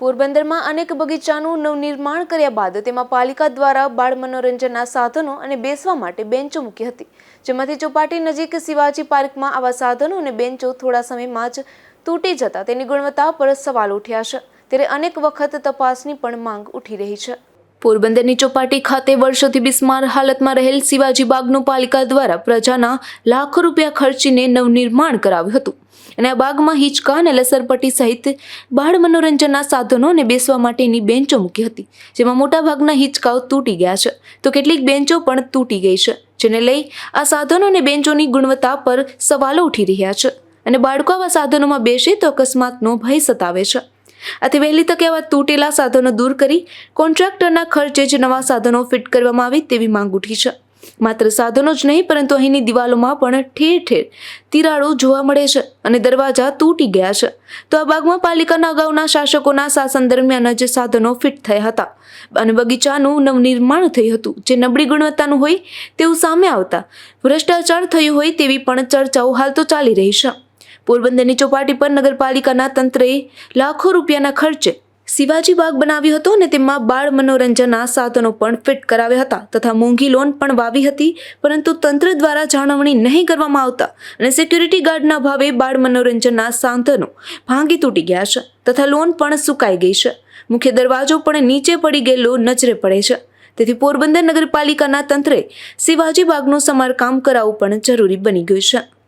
પોરબંદરમાં અનેક બગીચાનું નવનિર્માણ કર્યા બાદ તેમાં પાલિકા દ્વારા બાળ મનોરંજનના સાધનો અને બેસવા માટે બેન્ચો મૂકી હતી. જેમાંથી ચોપાટી નજીક શિવાજી પાર્કમાં આવા સાધનો અને બેન્ચો થોડા સમયમાં જ તૂટી જતા તેની ગુણવત્તા પર સવાલ ઉઠ્યા છે. ત્યારે અનેક વખત તપાસની પણ માંગ ઉઠી રહી છે. પોરબંદરની ચોપાટી ખાતે વર્ષોથી બિસ્માર હાલતમાં રહેલ શિવાજી બાગનું પાલિકા દ્વારા પ્રજાના લાખો રૂપિયા ખર્ચીને નવનિર્માણ કરાવ્યું હતું. અને આ બાગમાં હિંચકા અને લસરપટ્ટી સહિત બાળ મનોરંજનના સાધનો અને બેસવા માટેની બેન્ચો મૂકી હતી, જેમાં મોટાભાગના હિંચકાઓ તૂટી ગયા છે. તો કેટલીક બેન્ચો પણ તૂટી ગઈ છે, જેને લઈ આ સાધનો અને બેન્ચોની ગુણવત્તા પર સવાલો ઉઠી રહ્યા છે. અને બાળકો આવા સાધનોમાં બેસે તો અકસ્માતનો ભય સતાવે છે. આથી વહેલી તકે આવા તૂટેલા સાધનો દૂર કરી કોન્ટ્રાક્ટરના ખર્ચે જ નવા સાધનો ફિટ કરવામાં આવે તેવી માંગ ઉઠી છે. માત્ર સાધનો જ નહીં, પરંતુ અહીંની દિવાલોમાં પણ ઠેર ઠેર તિરાડો જોવા મળે છે અને દરવાજા તૂટી ગયા છે. તો આ બાગમાં પાલિકાના અગાઉના શાસકોના શાસન દરમિયાન જ સાધનો ફિટ થયા હતા અને બગીચાનું નવનિર્માણ થયું હતું. જે નબળી ગુણવત્તાનું હોય તેવું સામે આવતા ભ્રષ્ટાચાર થયું હોય તેવી પણ ચર્ચાઓ હાલ તો ચાલી રહી છે. પોરબંદરની ચોપાટી પર નગરપાલિકાના તંત્રએ લાખો રૂપિયાના ખર્ચે શિવાજી બાગ બનાવ્યો હતો અને તેમાં બાળ મનોરંજનના સાધનો પણ ફિટ કરાવ્યા હતા તથા મોંઘી લોન પણ વાવી હતી, પરંતુ તંત્ર દ્વારા જાળવણી નહીં કરવામાં આવતા અને સિક્યુરિટી ગાર્ડના ભાવે બાળ મનોરંજનના સાધનો ભાંગી તૂટી ગયા છે તથા લોન પણ સુકાઈ ગઈ છે. મુખ્ય દરવાજો પણ નીચે પડી ગયેલો નજરે પડે છે. તેથી પોરબંદર નગરપાલિકાના તંત્રે શિવાજી બાગનું સમારકામ કરાવવું પણ જરૂરી બની ગયું છે.